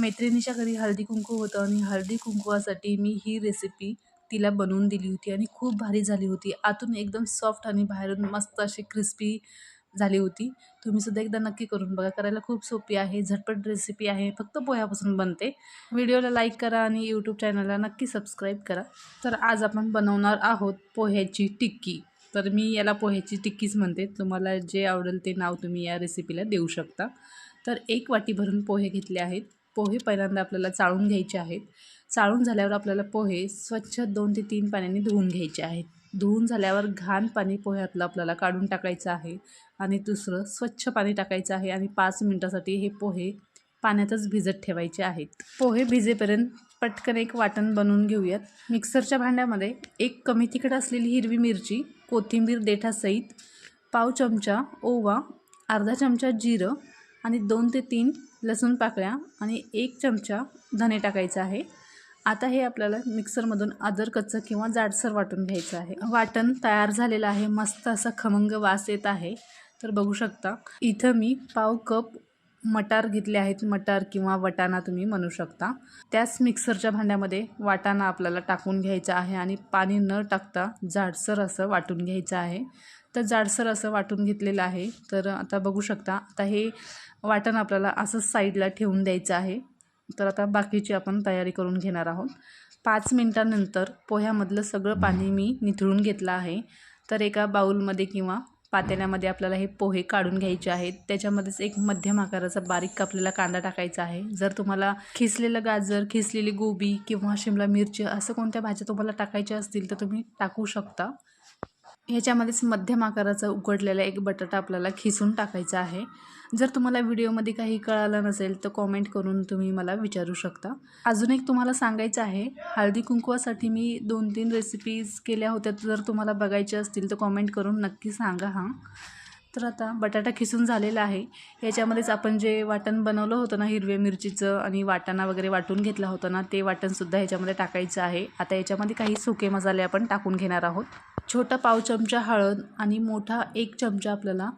मैत्रिणीच्या घरी हळदी कुंकू होतं आणि हळदी कुंकवासाठी मी ही रेसिपी तिला बनवून दिली होती आणि खूप भारी झाली होती. आतून एकदम सॉफ्ट आणि बाहेरून मस्त अशी क्रिस्पी झाली होती. तुम्हीसुद्धा एकदा नक्की करून बघा. करायला खूप सोपी आहे झटपट रेसिपी आहे फक्त पोह्यापासून बनते. व्हिडिओला लाईक करा आणि यूट्यूब चॅनलला नक्की सबस्क्राईब करा. तर आज आपण बनवणार आहोत पोह्याची टिक्की. तर मी याला पोह्याची टिक्कीच म्हणते. तुम्हाला जे आवडेल ते नाव तुम्ही या रेसिपीला देऊ शकता. तर एक वाटी भरून पोहे घेतले आहेत. पोहे पहिल्यांदा आपल्याला चाळून घ्यायचे आहेत. चाळून झाल्यावर आपल्याला पोहे स्वच्छ दोन ते तीन पाण्याने धुवून घ्यायचे आहेत. धुवून झाल्यावर घाण पाणी पोह्यातलं आपल्याला काढून टाकायचं आहे आणि दुसरं स्वच्छ पाणी टाकायचं आहे आणि पाच मिनटासाठी हे पोहे पाण्यातच भिजत ठेवायचे आहेत. पोहे भिजेपर्यंत पटकन एक वाटण बनवून घेऊयात. मिक्सरच्या भांड्यामध्ये एक कमी तिखट असलेली हिरवी मिरची कोथिंबीर देठासहित पाव चमचा ओवा अर्धा चमचा जिरं आणि दोन ते तीन लसूण पाकळ्या आणि एक चमचा धने टाकायचा आहे. आता हे आपल्याला मिक्सरमधून आदर कच्चं किंवा जाडसर वाटून घ्यायचं आहे. वाटण तयार झालेलं आहे. मस्त असा खमंग वास येत आहे. तर बघू शकता इथं मी पाव कप मटार घेतले आहेत मटार किंवा वटाणा तुम्ही म्हणू शकता. त्याच मिक्सरच्या भांड्यामध्ये वाटाणा आपल्याला टाकून घ्यायचा आहे आणि पाणी न टाकता जाडसर असं वाटून घ्यायचं आहे. तर जाडसर असं वाटून घेतलेलं आहे. तर आता बघू शकता आता हे वाटण आपल्याला असंच साईडला ठेवून द्यायचं आहे. तर आता बाकीची आपण तयारी करून घेणार आहोत. पाच मिनटानंतर पोह्यामधलं सगळं पाणी मी निथळून घेतलं आहे. तर एका बाऊलमध्ये किंवा पातेल्यामध्ये आपल्याला हे पोहे काढून घ्यायचे आहेत. त्याच्यामध्येच एक मध्यम आकाराचा बारीक कापलेला कांदा टाकायचा आहे. जर तुम्हाला खिसलेलं गाजर खिसलेली गोबी किंवा शिमला मिरची असं कोणत्या भाज्या तुम्हाला टाकायच्या असतील तर तुम्ही टाकू शकता. ह्याच्यामध्येच मध्यम आकाराचा उकडलेला एक बटाटा आपल्याला खिसून टाकायचा आहे. जर तुम्हाला व्हिडिओमध्ये काही कळालं नसेल तर कॉमेंट करून तुम्ही मला विचारू शकता. अजून एक तुम्हाला सांगायचं आहे हळदी कुंकवासाठी मी दोन तीन रेसिपीज केल्या होत्या जर तुम्हाला बघायच्या असतील तर कॉमेंट करून नक्की सांगा हां. तर आता बटाटा खिसून झालेला आहे. याच्यामध्येच आपण जे वाटण बनवलं होतं ना हिरव्या मिरचीचं आणि वाटाणा वगैरे वाटून घेतला होता ना ते वाटणसुद्धा ह्याच्यामध्ये टाकायचं आहे. आता याच्यामध्ये काही सुके मसाले आपण टाकून घेणार आहोत. छोटा पाव चमचा हळद आणि मोठा एक चमचा आपल्याला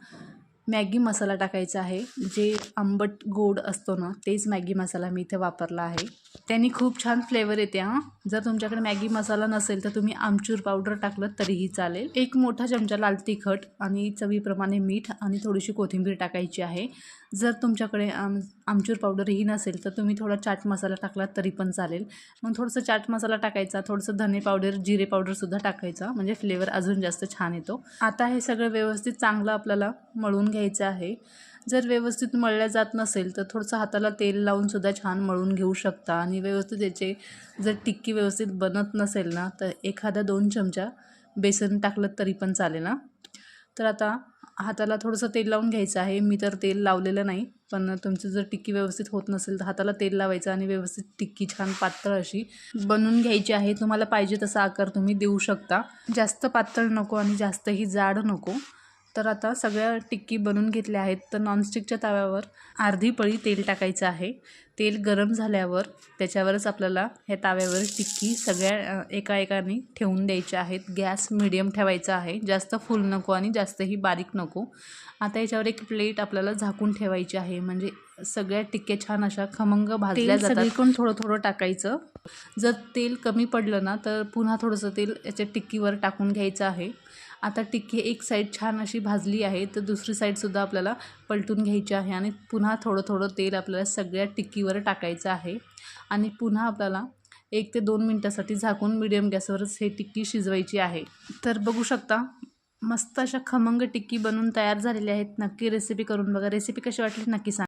मॅगी मसाला टाकायचा आहे. जे आंबट गोड असतो ना तेच मॅगी मसाला मी इथे वापरला आहे. त्यांनी खूप छान फ्लेवर येते हां. जर तुमच्याकडे मॅगी मसाला नसेल तर तुम्ही आमचूर पावडर टाकलं तरीही चालेल. एक मोठा चमचा लाल तिखट आणि चवीप्रमाणे मीठ आणि थोडीशी कोथिंबीर टाकायची आहे. जर तुमच्याकडे आम आमचूर पावडरही नसेल तर तुम्ही थोडा चाट मसाला टाकला तरी पण चालेल. मग थोडंसं चाट मसाला टाकायचा थोडंसं धने पावडर जिरे पावडरसुद्धा टाकायचा म्हणजे फ्लेवर अजून जास्त छान येतो. आता हे सगळं व्यवस्थित चांगलं आपल्याला मळून घ्यायचं आहे. जर व्यवस्थित मळल्या जात नसेल तर थोडंसं हाताला तेल लावूनसुद्धा छान मळून घेऊ शकता. आणि व्यवस्थित याचे जर टिक्की व्यवस्थित बनत नसेल ना तर एखादा दोन चमचा बेसन टाकलं तरी पण चालेल ना तर आता हाताला थोडंसं तेल लावून घ्यायचं आहे. मी तर तेल लावलेलं नाही पण तुमचं जर टिक्की व्यवस्थित होत नसेल तर हाताला तेल लावायचं आणि व्यवस्थित टिक्की छान पातळ अशी बनवून घ्यायची आहे. तुम्हाला पाहिजे तसा आकार तुम्ही देऊ शकता. जास्त पातळ नको आणि जास्तही जाड नको. तर आता सगळ्या टिक्की बनवून घेतल्या आहेत. तर नॉनस्टिकच्या तव्यावर अर्धी पळी तेल टाकायचं आहे. तेल गरम झाल्यावर त्याच्यावरच आपल्याला ह्या ताव्यावर टिक्की सगळ्या एका एकाने ठेवून द्यायच्या आहेत. गॅस मिडियम ठेवायचा आहे. जास्त फुल नको आणि जास्तही बारीक नको. आता याच्यावर एक प्लेट आपल्याला झाकून ठेवायची आहे. म्हणजे सगळ्या टिक्क्या छान अशा खमंग भाजल्या जातात. सगळीकडून थोडं थोडं टाकायचं. जर तेल कमी पडलं ना तर पुन्हा थोडंसं तेल याच्या टिक्कीवर टाकून घ्यायचं आहे. आता टिक्की एक साईड छान अशी भाजली आहे तर दुसरी साईडसुद्धा आपल्याला पलटून घ्यायची आहे आणि पुन्हा थोडं थोडं तेल आपल्याला सगळ्या टिक्कीवर टाकायचं आहे. आणि पुन्हा आपल्याला एक ते दोन मिनटासाठी झाकून मिडियम गॅसवरच हे टिक्की शिजवायची आहे. तर बघू शकता मस्त अशा खमंग टिक्की बनवून तयार झालेल्या आहेत. नक्की रेसिपी करून बघा. रेसिपी कशी वाटली नक्की सांगा.